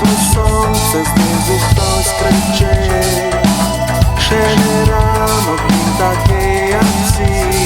вийшло сонце, знизу хтось кричить, ще не ранок він такий як всі.